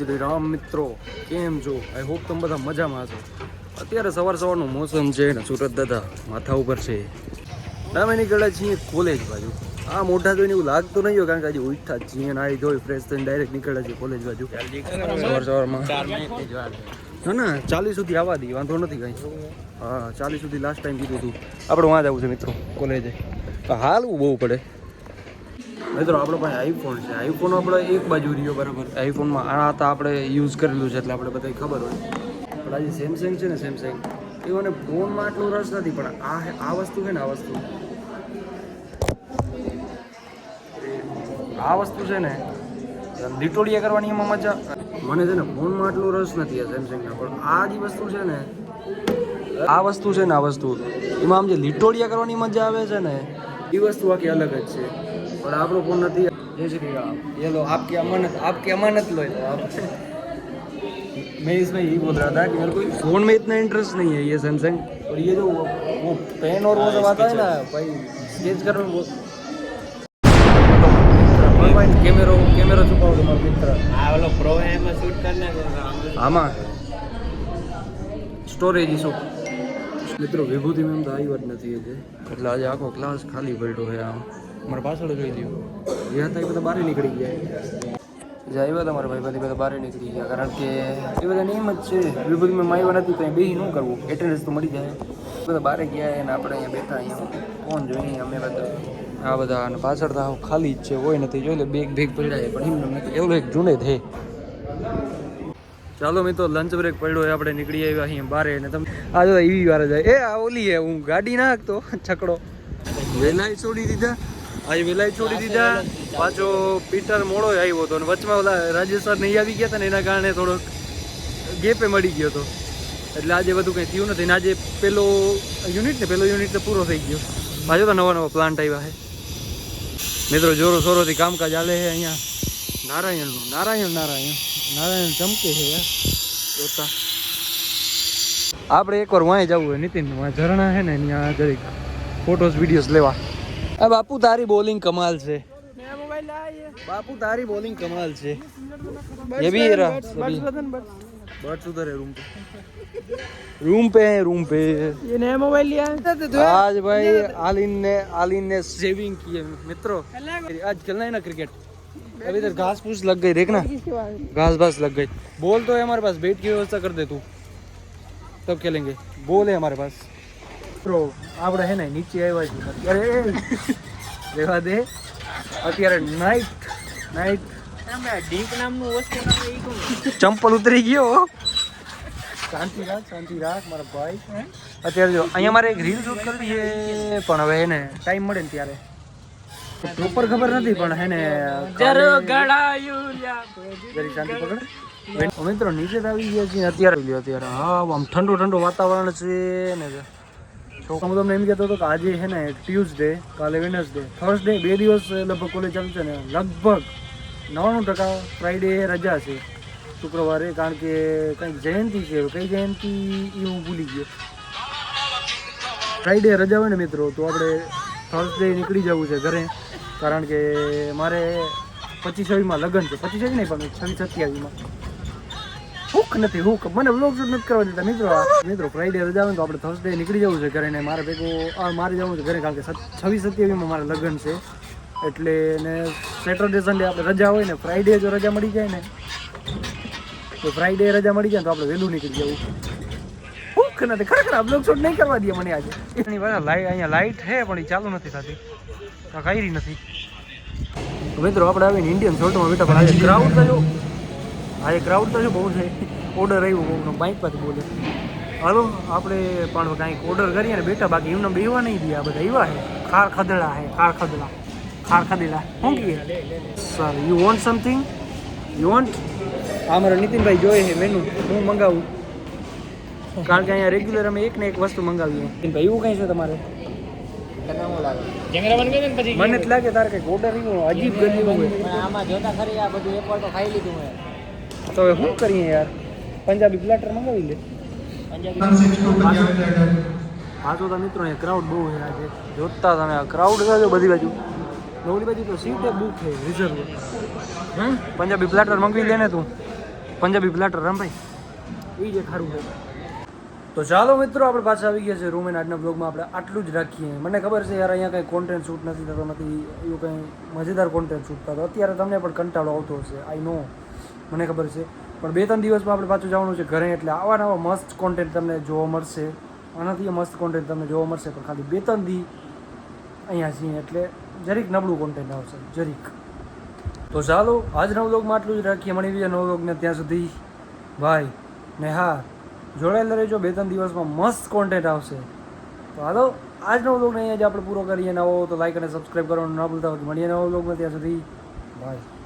શ્રી રામ મિત્રો. કેમ છો? આઈ હોપ તમે બધા મજામાં છો અત્યારે સવાર સવારનું મોસમ છે ને સુરત દાદા માથા ઉપર છે. અમે નીકળ્યા છીએ કોલેજ બાજુ. આ મોઢા જોઈને એવું લાગતું નહીં કારણ કે આજે ઉઠા છીએ નાઈ ધોઈ ફ્રેશ થઈને ડાયરેક્ટ નીકળ્યા છીએ કોલેજ બાજુ. સવાર સવારમાં. ના ના, ચાલીસ સુધી આવવા દઈએ, વાંધો નથી કાંઈ. હા, ચાલીસ સુધી લાસ્ટ ટાઈમ કીધું હતું આપણે વાં જવું છે મિત્રો કોલેજે હાલવું બહુ પડે. મિત્રો, આપણો પાસે આઈફોન છે. આઈફોન આપણે એક બાજુ રહ્યો, બરાબર? આઈફોનમાં આ તો આપણે યુઝ કરેલું છે, એટલે આપણે બધાય ખબર હોય. પણ આ જે સેમસંગ છે ને સેમસંગ એ મને ફોનમાં આટલો રસ નથી, પણ આ આ વસ્તુ છે ને, આ વસ્તુ. આ વસ્તુ છે ને લીટોડિયા કરવાની એમાં મજા. મને છે ને ફોનમાં આટલો રસ નથી આ સેમસંગના પણ આ જે વસ્તુ છે ને, આ વસ્તુ છે ને, આ વસ્તુ, એમાં આમ જે લીટોડિયા કરવાની મજા આવે છે ને, એ વસ્તુ આખી અલગ જ છે. પણ આપણો ફોન નથી જય શ્રી રામ ये लो आपकी अमानत आपकी अमानत लो ये लो आप मैं इसमें यही बोल रहा था कि मेरे को फोन में इतना इंटरेस्ट नहीं है ये सैमसंग और ये जो वो, वो पेन और वो सब आता है ना भाई स्केच करने में वो કેમેરો કેમેરો છુપાવો તમારો મિત્ર આ ઓલો પ્રો એમાં શૂટ કરી નાખો આમાં સ્ટોરેજ ઇશુ મિત્રો વિભૂતિ મેમ તો આવ્યા જ નથી હજી એટલે આજે આખો ક્લાસ ખાલી પડ્યો છે આમ મારા પાછળ જોઈ લ્યો જ્યાં થાય બધા બહાર નીકળી ગયા. જે આવ્યા હતા મારા ભાઈ બધી બધા બહાર નીકળી ગયા. કારણ કે એ બધા નિયમ જ છે એ બધું મેં આવ્યા નથી તો બે શું કરવું. એટેન્ડન્સ તો મળી જાય. બધા બહાર ગયા અને આપણે અહીંયા બેઠા અહીંયા. ફોન જોઈએ અમે બધા? આ બધા અને પાછળ તો ખાલી જ છે કોઈ નથી, જોઈ લે બેગ ભેગ પડ્યા પણ એમને નથી એવું એક જૂને થે ચાલો મેં તો લંચ બ્રેક પડ્યો હોય આપણે નીકળી આવ્યા અહીંયા બારે ને તમે આ જો એવી વાર જાય. એ આ ઓલી હે, હું ગાડી નાખતો, છકડો. વેલાઈ છોડી દીધા. આજે વિલાય છોડી દીધા. પાછો પીટર મોડો આવ્યો હતો અને વચમાં ઓલા રાજેશ સર નહીં આવી ગયા હતા ને એના કારણે થોડોક ગેપે મળી ગયો હતો. એટલે આજે બધું કંઈ થયું નથી. ને આજે પેલો યુનિટ ને પેલો યુનિટ તો પૂરો થઈ ગયો. પાછો તો નવા નવા પ્લાન્ટ આવ્યા છે. મિત્રો જોરો સોરોથી કામકાજ ચાલે છે અહીંયા. નારાયણનું નારાયણ નારાયણ. નારાયણ ચમકે છે યાર. જોતા. આપણે એકવાર વાંય જવું હોય નીતિન ઝરણા છે ને અહીંયા જરીક ફોટોસ વિડીયોઝ લેવા. આ બાપુ તારી બોલિંગ કમાલ છે બાપુ તારી બોલિંગ કમાલ છે ये भी रहा बर्ड्स उधर है रूम पे रूम पे है रूम पे ये नया मोबाइल लिया आज भाई आलिन ने आलिन ने सेविंग की है मित्रों आज खेलना है ना क्रिकेट अभी इधर घास फूस लग गई देखना घास घास लग गई बॉल तो है हमारे पास बैट की व्यवस्था कर दे तू तब खेलेंगे बॉल है हमारे पास પ્રો આપણે હે ને નીચે આવ્યા છીએ. અત્યારે રહેવા દે. અત્યારે નાઇટ કોણ ચંપલ ઉતરી ગયો શાંતિ રાખ શાંતિ રાખ, મારા ભાઈ. અત્યારે જો, અહીંયા મારે એક રીલ શૂટ કરવી છે, પણ હવે એને ટાઈમ મળે ને ત્યારે. પ્રોપર ખબર નથી, પણ હે ને જરો શાંતિ પકડ. મિત્રો, નીચે આવી ગયા છીએ. અત્યારે અત્યારે, હા, આમ ઠંડુ ઠંડુ વાતાવરણ છે ને તો હું તમને એમ કહેતો હતો કે આજે છે ને ટ્યુઝડે કાલે વેનસડે થર્સડે બે દિવસ લગભગ કોલેજ ચાલુ ને લગભગ નવ્વાણું ટકા ફ્રાઈડે રજા છે શુક્રવારે, કારણ કે કંઈક જયંતિ છે. કઈ જયંતિ એ હું ભૂલી ગયો. ફ્રાઈડે રજા હોય ને મિત્રો, તો આપણે થર્સડે નીકળી જવું છે ઘરે, કારણ કે મારે પચીસ છવ્વીસમાં લગ્ન છે. પચીસ છવ્વીસ નહીં પણ છવ્વીસ સત્યાવીસમાં હુક નથી હુક મને વ્લોગ શૂટ નથી કરવા દેતા. મિત્રો મિત્રો ફ્રાઈડે રજા આવે ને તો આપણે થર્સડે નીકળી જવું છે ઘરે ને મારે ભેગું આ મારે જવું છે ઘરે કારણ કે છવ્વીસ સત્યાવીસમાં મારે લગ્ન છે. એટલે ને સેટરડે સન્ડે આપણે રજા હોય ને ફ્રાઈડે જો રજા મળી જાય ને તો ફ્રાઈડે રજા મળી જાય તો આપણે વહેલું નીકળી જવું. હુક નથી. ખરેખર આ બ્લોગ શૂટ નહીં કરવા દે મને આજે. એની પાસે લાઈટ અહીંયા લાઈટ છે પણ એ ચાલુ નથી થતી. આ નથી. મિત્રો આપણે આવીને ઇન્ડિયન શોર્ટમાં બેઠા પણ આજે ક્રાઉડ તો જો એ ક્રાઉડ તો શું બહુ છે. ઓર્ડર આવ્યો બહુ બાઇક પરથી બોલે. હાલો આપણે પણ કાંઈક ઓર્ડર કરીએ ને બેઠા બાકી એમને બેવા નહીં દે આ બધા એવા છે. ખાર ખદડા છે ખાર ખદડા. ખાર ખદેલા શું કહીએ sir you want something you want આ મારા નીતિનભાઈ જોઈએ છે મેનુ હું મંગાવું. કારણ કે અહીંયા રેગ્યુલર અમે એક ને એક વસ્તુ મંગાવીએ. નીતિનભાઈ એવું કંઈ છે તમારે? મને જ લાગે તારે કંઈક ઓર્ડર એવું અજીબ ગયું. આમાં જોતા ખરી આ બધું એક વાર તો ખાઈ લીધું મેં તો હવે શું કરીએ યાર? પંજાબી પ્લેટર મંગાવી લે. હા, તો મિત્રો, અહીંયા ક્રાઉડ બહુ છે આજે. જોતા તમે ક્રાઉડ છે બધી બાજુ. નવલી બાજુ તો સીટ બુક છે રિઝર્વ હમ પંજાબી પ્લેટર મંગાવી લે ને તું. પંજાબી પ્લેટર રામભાઈ એ જે ખારું છે. તો ચાલો મિત્રો, આપણે પાછા આવી ગયા છે રૂમ એન્ડ આજના બ્લોગમાં આપણે આટલું જ રાખીએ. મને ખબર છે યાર, અહીંયા કંઈ કોન્ટેન્ટ શૂટ નથી થતો, નથી. એવું કંઈ મજેદાર કોન્ટેન્ટ શૂટ થતો. અત્યારે તમને પણ કંટાળો આવતો હશે આઈ નો મને ખબર છે. પણ બે ત્રણ દિવસમાં આપણે પાછું જવાનું છે ઘરે, એટલે આવા નવા મસ્ત કોન્ટેન્ટ તમને જોવા મળશે. આનાથી મસ્ત કોન્ટેન્ટ તમને જોવા મળશે, પણ ખાલી બે ત્રણ દી અહીંયા છીએ, એટલે જરીક નબળું કોન્ટેન્ટ આવશે, જરીક. તો ચાલો, આજના વ્લોગમાં આટલું જ રાખીએ. મળી બીજા નવા ત્યાં સુધી. ભાઈ ને હા જોડાયેલા રહેજો. બે ત્રણ દિવસમાં મસ્ત કોન્ટેન્ટ આવશે. તો હાલો, આજનો વ્લોગને અહીંયા જ આપણે પૂરો કરીએ. નવો તો લાઈક અને સબસ્ક્રાઈબ કરવાનું ન ભૂલતા મળીએ નવો વ્લોગમાં ત્યાં સુધી. બાય